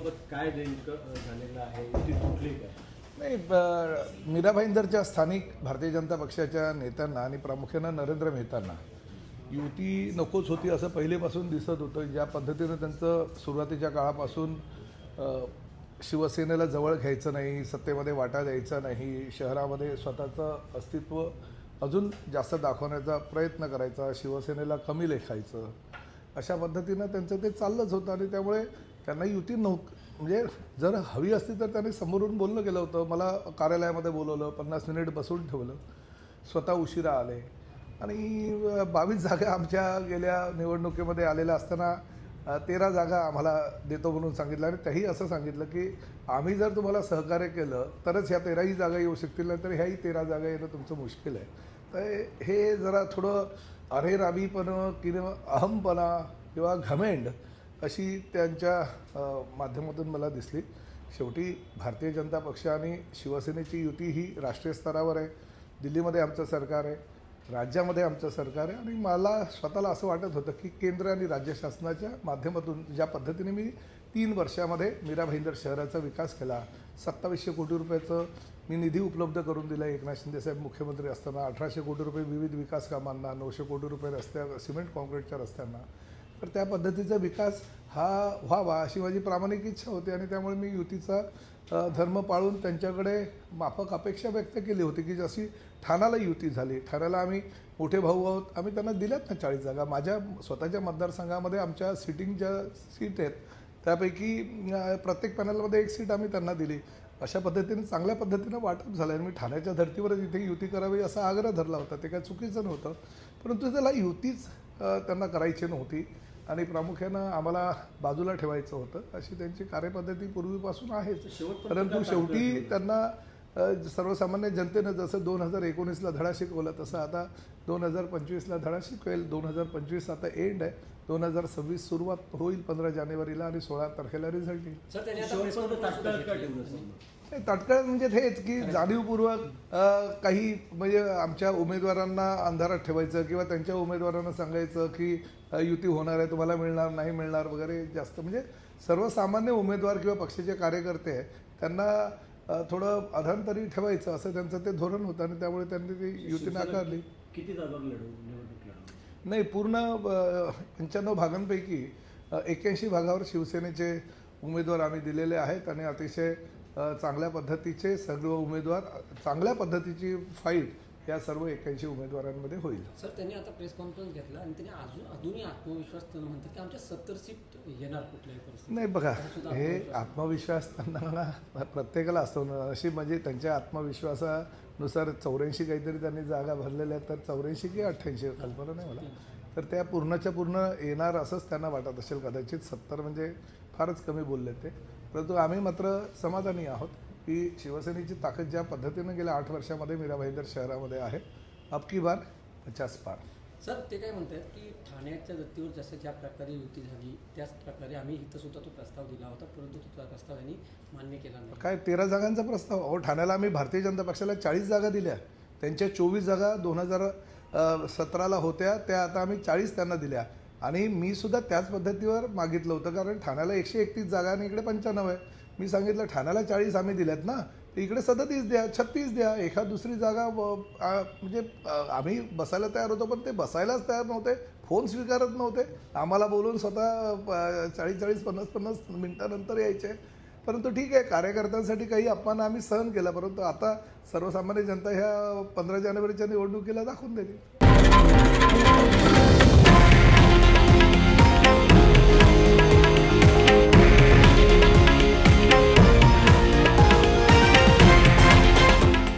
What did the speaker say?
युतीबाबत काय नेमकं झालेलं आहे? तुटली काय नाही मीराबाईं मीरा भाईंदरच्या स्थानिक भारतीय जनता पक्षाच्या नेत्यांना आणि प्रामुख्यानं नरेंद्र मेहतांना युती नकोच होती असं पहिलेपासून दिसत होतं. ज्या पद्धतीनं त्यांचं सुरुवातीच्या काळापासून शिवसेनेला जवळ घ्यायचं नाही सत्तेमध्ये वाटा द्यायचा नाही शहरामध्ये स्वतःचं अस्तित्व अजून जास्त दाखवण्याचा प्रयत्न करायचा शिवसेनेला कमी लेखायचं अशा पद्धतीनं त्यांचं ते चाललंच होतं. आणि त्यामुळे त्यांना युती नव्ह म्हणजे जर हवी असती तर त्यांनी समोरून बोलणं केलं होतं. मला कार्यालयामध्ये बोलवलं पन्नास मिनिट बसवून ठेवलं. स्वतः उशिरा आले. आणि बावीस जागा आमच्या गेल्या निवडणुकीमध्ये आलेल्या असताना तेरा जागा आम्हाला देतो म्हणून सांगितलं आणि त्याही असं सांगितलं की आम्ही जर तुम्हाला सहकार्य केलं तरच ह्या तेराही जागा येऊ शकतील नाही तर ह्याही तेरा जागा येणं तुमचं मुश्किल आहे. तर हे जरा थोडं अरेरावीपणं किंवा अहमपणा किंवा घमेंड अशी त्यांच्या माध्यमातून मला दिसली. शेवटी भारतीय जनता पक्ष आणि शिवसेनेची युती ही राष्ट्रीय स्तरावर आहे. दिल्लीमध्ये आमचं सरकार आहे. राज्यामध्ये आमचं सरकार आहे. आणि मला स्वतःला असं वाटत होतं की केंद्र आणि राज्य शासनाच्या माध्यमातून ज्या पद्धतीने मी तीन वर्षामध्ये मीरा भाईंदर शहराचा विकास केला सत्तावीसशे कोटी रुपयाचं मी निधी उपलब्ध करून दिला एकनाथ शिंदेसाहेब मुख्यमंत्री असताना अठराशे कोटी रुपये विविध विकास कामांना नऊशे कोटी रुपये रस्त्या सिमेंट कॉन्क्रीटच्या रस्त्यांना तर त्या पद्धतीचा विकास हा व्हावा अशी माझी प्रामाणिक इच्छा होती आणि त्यामुळे मी युतीचा धर्म पाळून त्यांच्याकडे माफक अपेक्षा व्यक्त केली होती की जशी ठाण्याला युती झाली ठाण्याला आम्ही मोठे भाऊ आहोत आम्ही त्यांना दिल्यात ना चाळीस जागा. माझ्या स्वतःच्या मतदारसंघामध्ये आमच्या सिटिंग ज्या सीट आहेत त्यापैकी प्रत्येक पॅनलमध्ये एक सीट आम्ही त्यांना दिली. अशा पद्धतीने चांगल्या पद्धतीनं वाटप झालं आणि मी ठाण्याच्या धर्तीवरच इथे युती करावी असा आग्रह धरला होता. ते काय चुकीचं नव्हतं परंतु त्याला युतीच त्यांना करायची नव्हती. आणि प्रामुख्यानं आम्हाला बाजूला ठेवायचं होतं. अशी त्यांची कार्यपद्धती पूर्वीपासून आहेच. परंतु शेवटी त्यांना सर्वसामान्य जनतेनं जसं दोन हजार एकोणीसला धडा शिकवला तसं आता दोन हजार पंचवीसला धडा शिकवेल. दोन हजार पंचवीस आता एंड आहे. दोन हजार सव्वीस सुरुवात होईल पंधरा जानेवारीला आणि सोळा तारखेला रिझल्ट येईल. तात्काळ म्हणजे हेच की जाणीवपूर्वक काही म्हणजे आमच्या उमेदवारांना अंधारात ठेवायचं किंवा त्यांच्या उमेदवारांना सांगायचं की युती होणार आहे तुम्हाला मिळणार नाही मिळणार वगैरे जास्त. म्हणजे सर्वसामान्य उमेदवार किंवा पक्षाचे कार्यकर्ते आहे त्यांना थोडं अधांतरी ठेवायचं असं त्यांचं ते धोरण होतं आणि त्यामुळे त्यांनी ती युती नाकारली. किती जागा लढवू नाही पूर्ण पंच्याण्णव भागांपैकी एक्क्याऐंशी भागावर शिवसेनेचे उमेदवार आम्ही दिलेले आहेत आणि अतिशय चांगल्या पद्धतीचे सर्व उमेदवार चांगल्या पद्धतीची फाईट या सर्व एक्क्याऐंशी उमेदवारांमध्ये होईल. सर त्यांनी आता प्रेस कॉन्फरन्स घेतला आणि त्यांनी अजून अजूनही आत्मविश्वास म्हणतात की आमच्या सत्तर सीट येणार कुठल्याही परिस्थितीत. नाही बघा हे आत्मविश्वास आत्मविश्वास त्यांना प्रत्येकाला असतो ना. अशी म्हणजे त्यांच्या आत्मविश्वासानुसार चौऱ्याऐंशी काहीतरी त्यांनी जागा भरलेल्या आहेत तर चौऱ्याऐंशी की अठ्ठ्याऐंशी कल्पना नाही मला तर त्या पूर्णच्या पूर्ण येणार असंच त्यांना वाटत असेल कदाचित. सत्तर म्हणजे फारच कमी बोलले ते. परंतु आम्ही मात्र समाधानी आहोत की शिवसेनेची ताकद ज्या पद्धतीनं गेल्या आठ वर्षामध्ये मीरा भाईंदर शहरामध्ये आहे अबकी बार पचास पार. सर ते काय म्हणतात की ठाण्याच्या धर्तीवर जसं ज्या प्रकारे युती झाली त्याच प्रकारे आम्ही इथं सुद्धा तो प्रस्ताव दिला होता परंतु तो प्रस्ताव यांनी मान्य केला नाही. काय तेरा जागांचा प्रस्ताव? अहो ठाण्याला आम्ही भारतीय जनता पक्षाला चाळीस जागा दिल्या. त्यांच्या चोवीस जागा दोन हजार सतराला होत्या त्या आता आम्ही चाळीस त्यांना दिल्या. आणि मी सुद्धा त्याच पद्धतीवर मागितलं होतं कारण ठाण्याला एकशे एकतीस जागा आणि इकडे पंच्याण्णव आहे. मी सांगितलं ठाण्याला चाळीस आम्ही दिल्यात ना तर इकडे सदतीस द्या छत्तीस द्या एखाद दुसरी जागा म्हणजे आम्ही बसायला तयार होतो पण ते बसायलाच तयार नव्हते फोन स्वीकारत नव्हते. आम्हाला बोलून स्वतः चाळीस चाळीस पन्नास पन्नास मिनटानंतर यायचे. परंतु ठीक आहे कार्यकर्त्यांसाठी काही अपमान आम्ही सहन केला परंतु आता सर्वसामान्य जनता ह्या पंधरा जानेवारीच्या निवडणुकीला दाखवून देते.